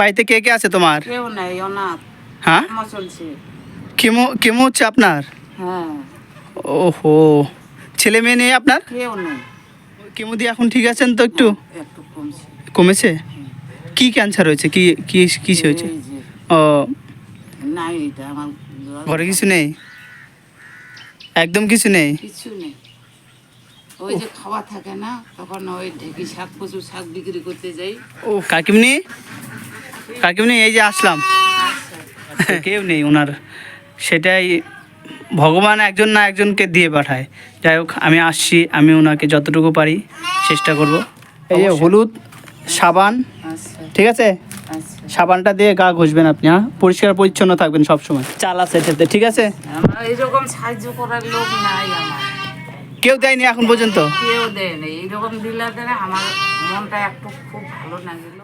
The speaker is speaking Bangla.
বাড়িতে কে কে আছে তোমার? কেউ নাই অনাথ। হ্যাঁ? চলছে। কেমো কেমো হচ্ছে আপনার? হ্যাঁ। ওহো ছেলে মেয়ে নেই আপনার? কেউ নেই। কেমো দিয়ে এখন ঠিক আছেন তো একটু? একটু কমছে। কমেছে? কি ক্যান্সার হয়েছে? কি কি কি হয়েছে? ও। নাই এটা আমার ঘরে কিছু নেই? একদম কিছু নেই? কিছু নেই। ওই যে খাওয়া থাকে না তখন ওই ঢেকি শাক প্রচুর শাক বিক্রি করতে যাই। ও কাকিমনি? কাকিমনি এই যে আসলাম। কেউ নেই ওনার। সেটাই ভগবান একজন না একজনকে দিয়ে পাঠায়। যাই হোক আমি আসছি আমি ওনাকে যতটুকু পারি চেষ্টা করব। এই যে হলুদ সাবান আচ্ছা। ঠিক আছে? আচ্ছা। সাবানটা দিয়ে গা ঘষবেন আপনি হ্যাঁ? পরিষ্কার পরিচ্ছন্ন থাকবেন সবসময়। চাল আছে এটাতে ঠিক আছে? আমার এইরকম সাহায্য করার লোক নাই আমার। কেউ দেয়নি এখন পর্যন্ত? কেউ দেয় না এইরকম দিলাতে আমার মনটা একটু খুব ভালো লাগল